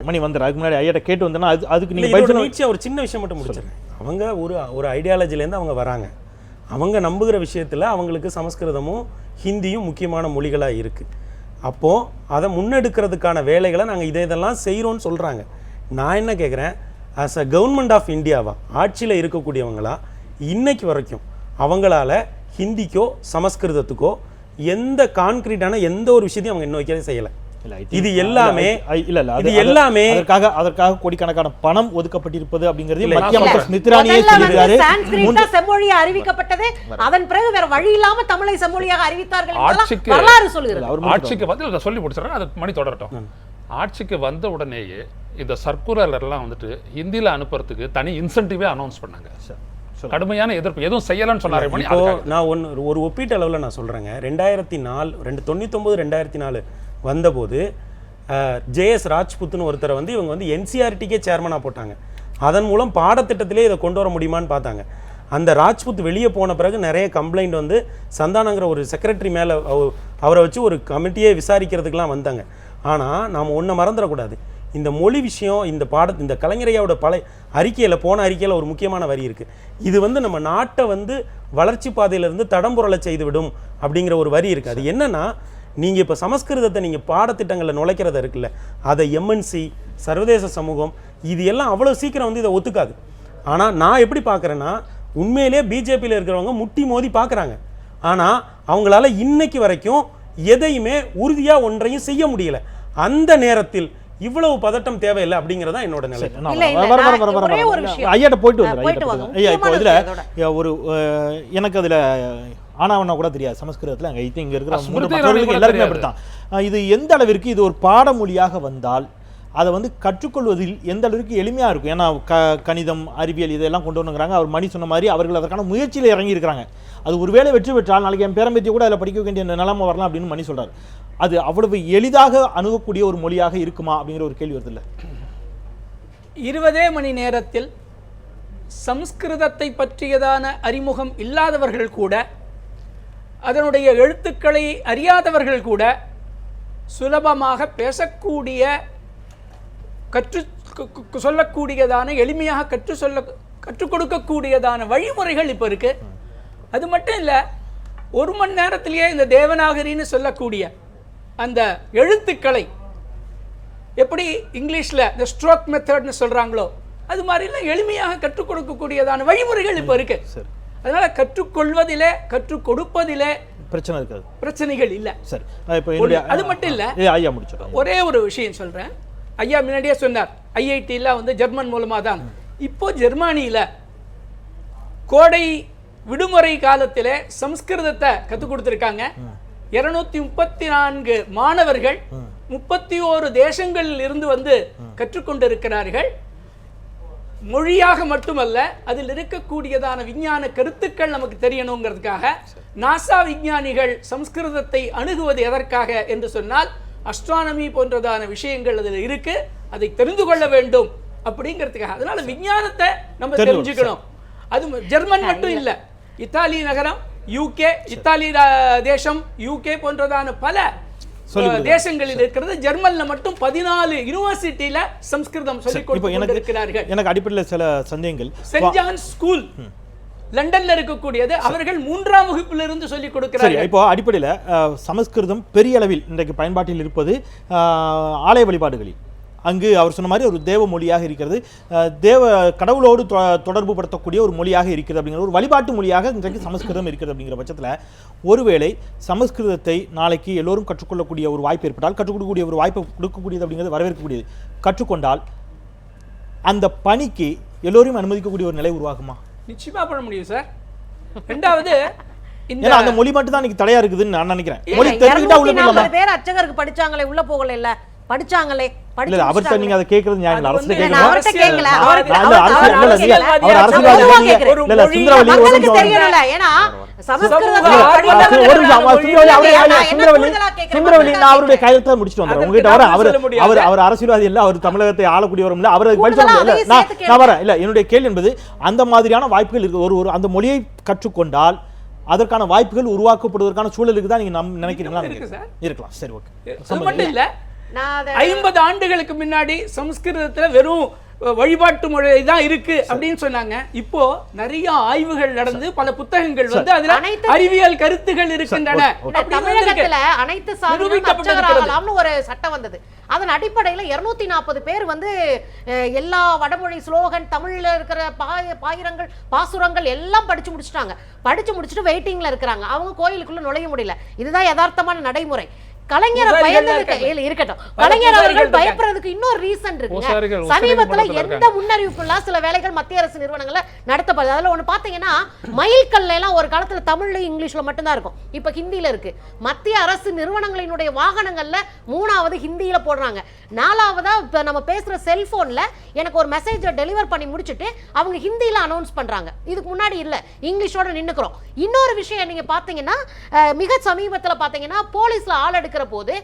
மணி வந்துடுற அதுக்கு முன்னாடி ஐயாட்ட கேட்டு வந்தேன்னா அது அதுக்கு இல்ல, நீங்க பதில் இதோட சொல்ல நீட்சியா ஒரு சின்ன விஷயம் மட்டும் முடிச்சிடுறேன். அவங்க ஒரு ஒரு ஐடியாலஜிலேருந்து அவங்க வராங்க. அவங்க நம்புகிற விஷயத்தில் அவங்களுக்கு சமஸ்கிருதமும் ஹிந்தியும் முக்கியமான மொழிகளாக இருக்குது அப்போது அதை முன்னெடுக்கிறதுக்கான வேலைகளை நாங்கள் இதை இதெல்லாம் செய்கிறோன்னு சொல்கிறாங்க நான் என்ன கேட்குறேன் ஆஸ் அ கவர்மெண்ட் ஆஃப் இந்தியாவா ஆட்சியில் இருக்கக்கூடியவங்களா? இன்னைக்கு வரைக்கும் அவங்களால ஹிந்திக்கோ சமஸ்கிருதத்துக்கோ எந்த கான்கிரீட்டான எந்த ஒரு விஷயத்தையும் அவங்க இன்ன வரைக்கும் செய்யலை. இது எல்லாமே இல்ல இல்ல இது எல்லாமே அதற்காக அதற்காக கோடிக்கணக்கான பணம் ஒதுக்கப்பட்டிருப்பது அப்படிங்கிறது மத்திய அமைச்சர். ஸ்மித்ரானியே சொல்லியிருக்காரு. செம்மொழியா அறிவிக்கப்பட்டது. அதன் பிறகு வேற வழி இல்லாம தமிழை செம்மொழியாக அறிவித்தார்கள் ஆட்சிக்கு- வரலாறு சொல்கிறது அவர் ஆட்சிக்கு வந்து இதை சொல்லி முடிச்சிடறேன் அது மணி தொடரட்டும். ஆட்சிக்கு வந்த உடனேயே இந்த சர்க்குலர் எல்லாம் வந்துட்டு ஹிந்தில அனுப்புறதுக்கு தனி இன்சென்டிவே அனௌன்ஸ் பண்ணாங்க. கடுமையான எதிர்ப்பு. எதுவும் செய்யலன்னு சொன்னாரு. நான் ஒன்று ஒரு ஒப்பீட்டு அளவில் நான் சொல்கிறேங்க ரெண்டாயிரத்தி நாலு ரெண்டு தொண்ணூத்தொம்பது ரெண்டாயிரத்தி நாலு வந்தபோது ஜேஎஸ் ராஜ்புத்னு ஒருத்தரை வந்து இவங்க வந்து என்சிஆர்டிக்கே சேர்மனாக போட்டாங்க. அதன் மூலம் பாடத்திட்டத்திலே இதை கொண்டு வர முடியுமான்னு பார்த்தாங்க. அந்த ராஜ்புத் வெளியே போன பிறகு நிறைய கம்ப்ளைண்ட் வந்து சந்தானங்கிற ஒரு செக்ரட்டரி மேலே அவரை வச்சு ஒரு கமிட்டியே விசாரிக்கிறதுக்கெலாம் வந்தாங்க. ஆனால் நாம் ஒன்றை மறந்துடக்கூடாது. இந்த மொழி விஷயம் இந்த பாட இந்த கலைஞரையாவோட பழைய அறிக்கையில் போன அறிக்கையில் ஒரு முக்கியமான வரி இருக்குது இது வந்து நம்ம நாட்டை வந்து வளர்ச்சி பாதையிலிருந்து தடம்புரள செய்து விடும் அப்படிங்கிற ஒரு வரி இருக்குது அது என்னென்னா நீங்கள் இப்போ சமஸ்கிருதத்தை நீங்கள் பாடத்திட்டங்களில் நுழைக்கிறத இருக்குல்ல அதை எம்என்சி சர்வதேச சமூகம் இது எல்லாம் அவ்வளோ சீக்கிரம் வந்து இதை ஒத்துக்காது. ஆனால் நான் எப்படி பார்க்குறேன்னா உண்மையிலே பிஜேபியில் இருக்கிறவங்க முட்டி மோதி பார்க்குறாங்க ஆனால் அவங்களால இன்னைக்கு வரைக்கும் எதையுமே உறுதியாக ஒன்றையும் செய்ய முடியல. அந்த நேரத்தில் இவ்வளவு பதட்டம் தேவையில்லை அப்படிங்கிறதா என்னோட நிலை. நான் இல்ல, இல்ல, வர- வர- நான் வர- வர- ஒரே வர- ஒரு வர- விஷயம். ஐயாட்ட போயிட்டு வந்துடுறேன். ஐயா இப்போ இதுல ஒரு எனக்கு அதுல ஆனாவனா கூட தெரியாது. சமஸ்கிருதத்துல அங்க இங்க இருக்கிற மற்றவர்களுக்கு எல்லாருமே. அப்படித்தான். இது எந்த அளவிற்கு இது ஒரு பாடமொழியாக வந்தால் அதை வந்து கற்றுக்கொள்வதில் எந்த அளவிற்கு எளிமையா இருக்கும்? ஏன்னா க கணிதம் அறிவியல் இதெல்லாம் கொண்டு வந்துங்கிறாங்க அவர் மணி சொன்ன மாதிரி அவர்கள் அதற்கான முயற்சியில் இறங்கி இருக்கிறாங்க அது ஒருவேளை வெற்றி பெற்றால் நாளைக்கு என் பேரம்பேத்தியை கூட அதில் படிக்க வேண்டிய நிலைமை வரலாம் அப்படின்னு மணி சொல்றாரு. அது அவ்வளவு எளிதாக அணுகக்கூடிய ஒரு மொழியாக இருக்குமா அப்படிங்கிற ஒரு கேள்வி வருது இல்ல இருபதே மணி நேரத்தில் சம்ஸ்கிருதத்தை பற்றியதான அறிமுகம் இல்லாதவர்கள் கூட அதனுடைய எழுத்துக்களை அறியாதவர்கள் கூட சுலபமாக பேசக்கூடிய கற்று சொல்லக்கூடியதான எளிமையாக கற்று சொல்ல கற்றுக் கொடுக்கக்கூடியதான வழிமுறைகள் இப்போ இருக்கு. அது மட்டும் இல்லை ஒரு மணி நேரத்திலேயே இந்த தேவநாகரின்னு சொல்லக்கூடிய அந்த எழுத்துக்களை எப்படி இங்கிலீஷில் இந்த ஸ்ட்ரோக் மெத்தட்னு சொல்கிறாங்களோ அது மாதிரிலாம் எளிமையாக கற்றுக் கொடுக்கக்கூடியதான வழிமுறைகள் இப்போ இருக்கு. சரி. அதனால கற்றுக்கொள்வதிலே கற்றுக் கொடுப்பதிலே பிரச்சனை இருக்காது. பிரச்சனைகள் இல்லை. சரி நான் இப்போ என்னுடைய அது மட்டும் இல்ல. ஐயா முடிச்சிடறேன் ஒரே ஒரு விஷயம் சொல்றேன். ஐயா முன்னாடியே சொன்னார் ஐஐடியில் வந்து ஜெர்மன் மூலமா தான். இப்போ ஜெர்மானியில கோடை விடுமுறை காலத்திலே சம்ஸ்கிருதத்தை கற்றுக் கொடுத்துருக்காங்க. இருநூத்தி முப்பத்தி நான்கு மாணவர்கள் முப்பத்தி ஓரு தேசங்களில் இருந்து வந்து கற்றுக்கொண்டிருக்கிறார்கள். மொழியாக மட்டுமல்ல அதில் இருக்கக்கூடியதான விஞ்ஞான கருத்துக்கள் நமக்கு தெரியணுங்கிறதுக்காக நாசா விஞ்ஞானிகள் சம்ஸ்கிருதத்தை அணுகுவது எதற்காக என்று சொன்னால் அஸ்ட்ரானமி போன்றதான விஷயங்கள் அதில் இருக்கு அதை தெரிந்து கொள்ள வேண்டும் அப்படிங்கிறதுக்காக. அதனால விஞ்ஞானத்தை நம்ம தெரிஞ்சுக்கணும் அது ஜெர்மன் மட்டும் இல்ல. இத்தாலி நகரம் யூகே இத்தாலி தேசம் யூகே போன்றதான பல தேசங்களில் இருக்கிறது. ஜெர்மன்ல மட்டும் பதினாலு யூனிவர்சிட்டியில சம்ஸ்கிருதம் சொல்லிக் கொடுத்து எனக்கு கொண்டிருக்கிறார்கள் எனக்கு அடிப்படையில் சில சந்தேகங்கள். சென்ட் ஜான் ஸ்கூல் லண்டன்ல இருக்கக்கூடியது. அவர்கள் மூன்றாம் வகுப்பிலிருந்து சொல்லிக் சரி கொடுக்கிறார்கள். இப்போ அடிப்படையில் சமஸ்கிருதம் பெரிய அளவில் இன்றைக்கு பயன்பாட்டில் இருப்பது ஆலய வழிபாடுகளில். அங்கு அவர் சொன்ன மாதிரி ஒரு தேவ மொழியாக இருக்கிறது. தேவ கடவுளோடு தொடர்பு படுத்தக்கூடிய ஒரு மொழியாக இருக்கிறது அப்படிங்கிற ஒரு வழிபாட்டு மொழியாக இன்றைக்கு சமஸ்கிருதம் இருக்கிறது அப்படிங்கிற பட்சத்தில் ஒருவேளை சமஸ்கிருதத்தை நாளைக்கு எல்லோரும் கற்றுக்கொள்ளக்கூடிய ஒரு வாய்ப்பு ஏற்பட்டால் கற்றுக் கொடுக்கக்கூடிய ஒரு வாய்ப்பு கொடுக்கக்கூடியது அப்படிங்கிறது வரவேற்கக்கூடியது. கற்றுக்கொண்டால் அந்த பணிக்கு எல்லோரையும் அனுமதிக்கக்கூடிய ஒரு நிலை உருவாகுமா? நிச்சயமா பண்ண முடியும் சார் ரெண்டாவது ஏன்னா அந்த மொழி மட்டும் தான் இன்னைக்கு தடையா இருக்குதுன்னு நான் நினைக்கிறேன். மொழி தெரிஞ்சுக்கிட்டா உள்ள 240 போயிடலாமா? பேர் அர்ச்சகருக்கு படிச்சாங்களே உள்ள போகல இல்ல படிச்சாங்களே. படிச்சு இல்ல அவர்கிட்ட நீங்க அதை நியாயம் அரசு அவர்- அரசியல்வாதி, ஒரு ஏன்னா அவருடைய கையெழுத்தை முடிச்சுட்டு உங்ககிட்ட வர அவர். அவர் அவர் அரசியல்வாதி இல்ல அவர் தமிழகத்தை ஆளக்கூடியவரும் இல்ல அவரை பதில் சொல்ல நான் வரேன். இல்ல என்னுடைய கேள்வி என்பது அந்த மாதிரியான வாய்ப்புகள் இருக்கு. ஒரு ஒரு அந்த மொழியை கற்றுக்கொண்டால் அதற்கான வாய்ப்புகள் உருவாக்கப்படுவதற்கான சூழலுக்கு தான் நீங்க நம் நினைக்கிறீங்களா. இருக்கலாம். சரி ஓகே. ஐம்பது ஆண்டுகளுக்கு முன்னாடி சமஸ்கிருதத்துல வெறும் வழிபாட்டு மொழி தான் இருக்கு அப்படின்னு சொன்னாங்க. இப்போ நிறைய ஆய்வுகள் நடந்து பல புத்தகங்கள் வந்து அதுல அனைத்து- அறிவியல் கருத்துகள் இருக்கின்றன. தமிழகத்துல அனைத்து சாதிகளும் ஒரு சட்டம் வந்தது. அதன் அடிப்படையில 240 நாற்பது பேர் வந்து எல்லா வடமொழி ஸ்லோகன் தமிழ்ல இருக்கிற பாய பாயிரங்கள் பாசுரங்கள் எல்லாம் படிச்சு முடிச்சிட்டாங்க. படிச்சு முடிச்சுட்டு வெயிட்டிங்ல இருக்கிறாங்க. அவங்க கோயிலுக்குள்ள நுழைய முடியல. இதுதான் யதார்த்தமான நடைமுறை. கலைஞரை பயந்ததுக்கு இருக்கட்டும். கலைஞர் அவர்கள். பயப்படுறதுக்கு இன்னொரு ரீசன் இருக்குங்க. சமீபத்துல எந்த. முன்னறிவிப்பு இல்ல சில வேலைகள் மத்திய அரசு நிறுவனங்கள்ல நடத்தப்படுது. அதுல ஒண்ணு பாத்தீங்கன்னா மைல்கல்ல எல்லாம் ஒரு காலத்துல தமிழ்ல இங்கிலீஷ்ல மட்டும்தான் இருக்கும். இப்ப ஹிந்தில இருக்கு. மத்திய அரசு நிறுவனங்களினுடைய வாகனங்கள்ல மூணாவது ஹிந்தியில போடுறாங்க. நாலாவதா இப்ப நம்ம பேசுற செல்போன்ல எனக்கு ஒரு மெசேஜை டெலிவர் பண்ணி முடிச்சிட்டு அவங்க ஹிந்தியில அனௌன்ஸ் பண்றாங்க. இதுக்கு முன்னாடி இல்ல. இங்கிலீஷோட நின்னுக்கிறோம். இன்னொரு விஷயம் நீங்க பாத்தீங்கன்னா மிக சமீபத்துல பாத்தீங்கன்னா போலீஸ்ல ஆள் இருக்கிற போது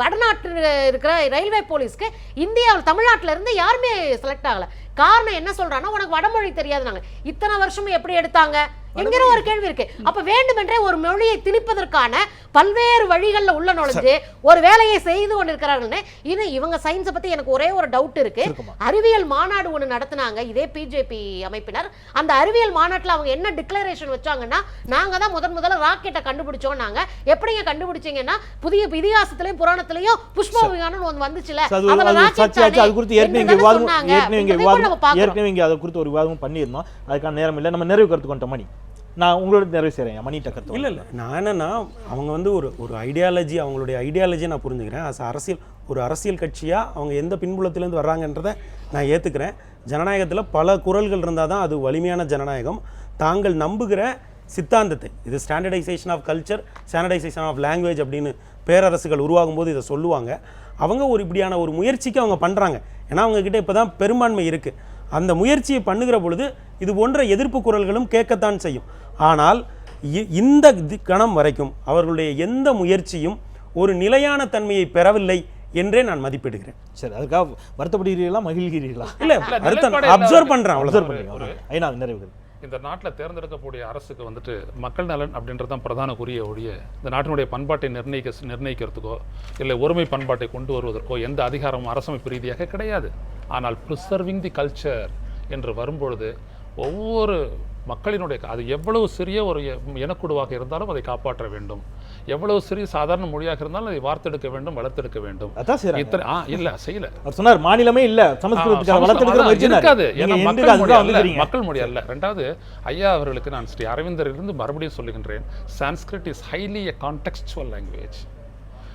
வடநாட்டு இருக்கிற ரயில்வே போலீஸ்க்கு இந்தியாவில் தமிழ்நாட்டுல இருந்து யாருமே செலக்ட் ஆகல. காரணம் என்ன சொல்கிறாங்கன்னா உனக்கு வடமொழி தெரியாதுனாங்க. இத்தனை வருஷமும் எப்படி எடுத்தாங்க? என்கிற ஒரு கேள்வி இருக்கு. அப்ப வேண்டுமென்றே ஒரு மொழியை திணிப்பதற்கான பல்வேறு வழிகள்ல உள்ள நுழைஞ்சு ஒரு வேலையை செய்து கொண்டிருக்கிறார்கள்னு இது இவங்க சயின்ஸை பத்தி எனக்கு ஒரே ஒரு டவுட் இருக்கு. அறிவியல் மாநாடு ஒண்ணு நடத்துனாங்க இதே பிஜேபி அமைப்பினர். அந்த அறிவியல் மாநாட்டுல அவங்க என்ன டிக்ளரேஷன் வச்சாங்கன்னா நாங்க தான் முதன் முதல்ல ராக்கெட்டை கண்டுபிடிச்சோம் நாங்க. எப்படிங்க கண்டுபிடிச்சீங்கன்னா புதிய இதிகாசத்திலயும் புராணத்திலயும் புஷ்ப விமானம் ஒன்று வந்துச்சுல அது குறித்து ஏற்கனவே விவாதம். ஏற்கனவே விவாதம் அதை குறித்து ஒரு விவாதமும் பண்ணியிருந்தோம். அதுக்கான நேரம் இல்லை நம்ம நிறைவு கருத்து கொண்ட மணி. நான் உங்களோட நிறைவு செய்கிறேன் மணி டக்கத்து இல்லை இல்லை. நான் என்னென்னா அவங்க வந்து ஒரு ஒரு ஐடியாலஜி அவங்களுடைய ஐடியாலஜியை நான் புரிஞ்சுக்கிறேன். அது அரசியல் ஒரு அரசியல் கட்சியாக அவங்க எந்த பின்புலத்திலேருந்து வர்றாங்கன்றதை நான் ஏற்றுக்கிறேன் ஜனநாயகத்தில் பல குரல்கள் இருந்தால் தான் அது வலிமையான ஜனநாயகம். தாங்கள் நம்புகிற சித்தாந்தத்தை இது standardization of culture standardization of language அப்படின்னு பேரரசுகள் உருவாகும் போது இதை சொல்லுவாங்க. அவங்க ஒரு இப்படியான ஒரு முயற்சிக்கு அவங்க பண்ணுறாங்க ஏன்னா அவங்கக்கிட்ட இப்போ தான் பெரும்பான்மை இருக்குது அந்த முயற்சியை பண்ணுகிற பொழுது இது போன்ற எதிர்ப்பு குரல்களும் கேட்கத்தான் செய்யும். ஆனால் இ- இந்த தி- கணம் வரைக்கும் அவர்களுடைய எந்த முயற்சியும் ஒரு நிலையான தன்மையை பெறவில்லை என்றே நான் மதிப்பிடுகிறேன். சரி அதுக்காக வருத்தப்படுகிறீர்களா மகிழ்கிறீர்களா? இல்ல அப்சர்வ்? பண்றேன் அப்சர்வ் பண்ணுறீங்க ஐநா நிறைவு. கருத்து இந்த நாட்டில் தேர்ந்தெடுக்கக்கூடிய அரசுக்கு வந்துட்டு மக்கள் நலன் அப்படின்றது தான் பிரதான குறிய ஒழிய இந்த நாட்டினுடைய பண்பாட்டை நிர்ணயிக்க நிர்ணயிக்கிறதுக்கோ இல்லை ஒருமை பண்பாட்டை கொண்டு வருவதற்கோ எந்த அதிகாரமும் அரசமைப்பு ரீதியாக கிடையாது. ஆனால் ப்ரிசர்விங் தி கல்ச்சர் என்று வரும்பொழுது ஒவ்வொரு மக்களினுடைய அது எவ்வளவு சிறிய ஒரு இனக்குழுவாக இருந்தாலும் அதை காப்பாற்ற வேண்டும். எவ்வளவு சிறிய சாதாரண மொழியாக இருந்தாலும் அதை வார்த்தெடுக்க வேண்டும் வளர்த்தெடுக்க வேண்டும். இத்தனை ஆ இல்ல செய்யல. அவர் சொன்னார் மாநிலமே இல்ல இருக்காது. ஏன்னா மக்கள் மொழி அல்ல மக்கள் மொழி அல்ல. ரெண்டாவது ஐயா அவர்களுக்கு நான் ஸ்ரீ அரவிந்தரிலிருந்து மறுபடியும் சொல்லுகின்றேன் Sanskrit is highly a contextual language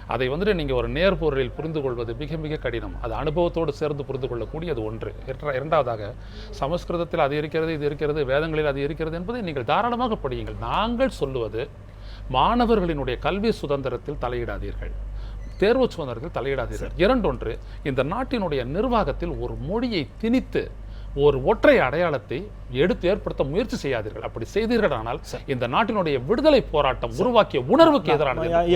அதை வந்துட்டு நீங்கள் ஒரு நேர்பொருளில் புரிந்து கொள்வது மிக மிக கடினம். அது அனுபவத்தோடு சேர்ந்து புரிந்து கொள்ளக்கூடியது ஒன்று. இரண்டா- இரண்டாவதாக சமஸ்கிருதத்தில் அது இருக்கிறது இது இருக்கிறது வேதங்களில் அது இருக்கிறது என்பதை நீங்கள் தாராளமாக படியுங்கள். நாங்கள் சொல்லுவது மாணவர்களினுடைய கல்வி சுதந்திரத்தில் தலையிடாதீர்கள். தேர்வு சுதந்திரத்தில் தலையிடாதீர்கள். இரண்டொன்று இந்த நாட்டினுடைய நிர்வாகத்தில் ஒரு மொழியை திணித்து ஒரு ஒற்றை அடையாளத்தை எடுத்து ஏற்படுத்த முயற்சி செய்யாதீர்கள். அப்படி செய்தீர்களானால் இந்த நாட்டினுடைய விடுதலை போராட்டம் உருவாக்கிய உணர்வுக்கு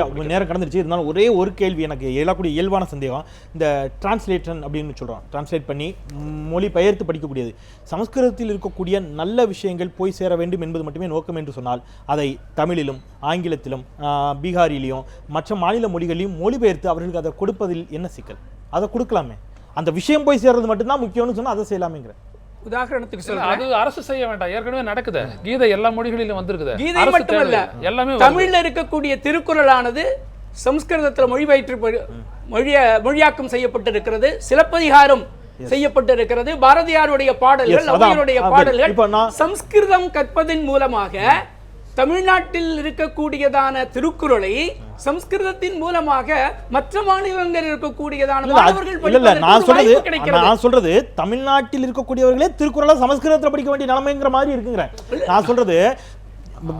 உங்க நேரம் கடந்துருச்சு. இருந்தாலும் ஒரே ஒரு கேள்வி எனக்கு எழக்கூடிய இயல்பான சந்தேகம். இந்த டிரான்ஸ்லேஷன் அப்படின்னு சொல்றோம். டிரான்ஸ்லேட் பண்ணி மொழி பெயர்த்து படிக்கக்கூடியது. சமஸ்கிருதத்தில் இருக்கக்கூடிய நல்ல விஷயங்கள் போய் சேர வேண்டும் என்பது மட்டுமே நோக்கம் என்று சொன்னால் அதை தமிழிலும் ஆங்கிலத்திலும் ஆ, பீகாரியிலையும் மற்ற மாநில மொழிகளிலும் மொழிபெயர்த்து அவர்களுக்கு அதை கொடுப்பதில் என்ன சிக்கல்? அதை கொடுக்கலாமே. அந்த விஷயம் போய் சேர்றது மட்டும்தான் முக்கியம்னு சொன்னா அதை செய்யலாமேங்கிற. உதாரணத்துக்கு சொல்றேன். அது அரசு செய்ய வேண்டாம். ஏற்கனவே நடக்குது. கீதை எல்லா மொழிகளிலும் வந்திருக்குது. கீதை மட்டுமல்ல. எல்லாமே. தமிழ்ல இருக்கக்கூடிய திருக்குறளானது சமஸ்கிருதத்துல மொழிபெயற்று மொழிய மொழியாக்கம் செய்யப்பட்டிருக்கிறது சிலப்பதிகாரம் செய்யப்பட்டிருக்கிறது பாரதியாருடைய பாடல்கள் ஆ, பாடல்கள் சம்ஸ்கிருதம் கற்பதன் மூலமாக தமிழ்நாட்டில் இருக்கக்கூடியதான திருக்குறளை சம்ஸ்கிருதத்தின் மூலமாக மற்ற மாநிலங்களில் இருக்கக்கூடியதான மாணவர்கள் இல்ல நான் சொல்றது நான் சொல்றது தமிழ்நாட்டில் இருக்கக்கூடியவர்களே திருக்குறளை சமஸ்கிருதத்துல படிக்க வேண்டிய நிலைமைங்கிற மாதிரி இருக்குங்கிறேன். நான் சொல்றது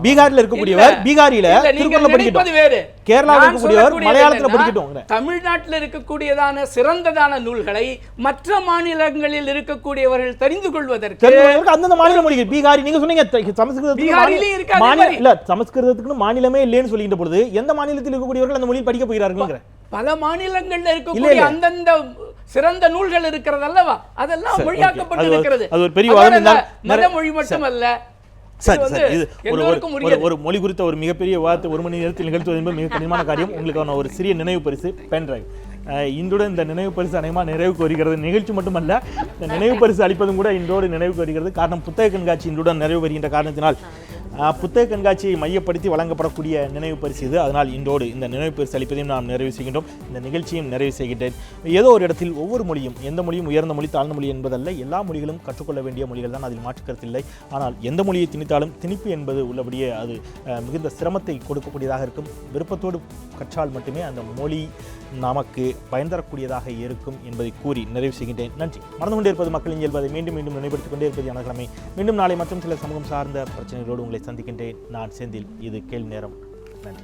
பீகார்ல இருக்கக்கூடியவர் நீங்க திருக்குறளை படிக்கட்டும். வேறு. கேரளாவில் இருக்கக்கூடியவர் மலையாளத்துல படிக்கட்டும் தமிழ்நாட்டில் இருக்கக்கூடியதான சிறந்ததான நூல்களை மற்ற மாநிலங்களில் இருக்கக்கூடியவர்கள் தெரிந்து கொள்வதற்கு அந்தந்த மாநில மொழிகள். பீகாரி நீங்க சொன்னீங்க த- சமஸ்கிருதத்துக்கு பீகாரிலே மாநில- இருக்கு அதே மாநில மாதிரி. இல்ல சமஸ்கிருதத்துக்கு மாநிலமே இல்லைன்னு சொல்லிக்கிட்ட பொழுது எந்த மாநிலத்தில் இருக்கக்கூடியவர்கள் அந்த மொழியில் படிக்க போகிறார்கள் பல மாநிலங்கள்ல இருக்கக்கூடிய. அந்தந்த சிறந்த நூல்கள் இருக்கிறது அல்லவா அதெல்லாம் மொழியாக்கப்பட்டு இருக்கிறது மத மொழி மட்டுமல்ல சரி சரி இது ஒரு ஒரு- ஒரு மொழி குறித்த ஒரு மிகப்பெரிய வார்த்தை ஒரு மணி நேரத்தில் நிகழ்த்துவது என்பது மிக கடினமான காரியம். உங்களுக்கான ஒரு சிறிய நினைவு பரிசு பென் டிரைவ் இன்றுடன் இந்த நினைவு பரிசு அநேகமாக நிறைவுக்கு வருகிறது. நிகழ்ச்சி மட்டுமல்ல இந்த நினைவு பரிசு அளிப்பதும் கூட இன்றோடு நினைவுக்கு வருகிறது. காரணம் புத்தக கண்காட்சி இன்றுடன் நிறைவு வருகின்ற காரணத்தினால். புத்தக கண்காட்சியை மையப்படுத்தி வழங்கப்படக்கூடிய நினைவு பரிசு இது. அதனால் இன்றோடு இந்த நினைவு பரிசு அளிப்பதையும் நாம் நிறைவு செய்கின்றோம். இந்த நிகழ்ச்சியும் நிறைவு செய்கின்றேன். ஏதோ ஒரு இடத்தில் ஒவ்வொரு மொழியும் எந்த மொழியும் உயர்ந்த மொழி தாழ்ந்த மொழி என்பதல்ல எல்லா மொழிகளும் கற்றுக்கொள்ள வேண்டிய மொழிகள் தான் அதில் மாற்றுக்கருத்தில்லை. ஆனால் எந்த மொழியை திணித்தாலும் திணிப்பு என்பது உள்ளபடியே அது மிகுந்த சிரமத்தை கொடுக்கக்கூடியதாக இருக்கும். விருப்பத்தோடு கற்றால் மட்டுமே அந்த மொழி நமக்கு பயன் தரக்கூடியதாக இருக்கும் என்பதை கூறி நிறைவு செய்கின்றேன். நன்றி. மறந்து கொண்டே இருப்பது மக்களின் இயல்பதை மீண்டும் மீண்டும் நினைவுபடுத்திக் கொண்டே இருப்பது எனக்கிழமை மீண்டும் நாளை மற்றும் சில சமூகம் சார்ந்த பிரச்சனைகளோடு உங்களை சந்திக்கின்றேன். நான் செந்தில். இது கேள்வி நேரம். நன்றி.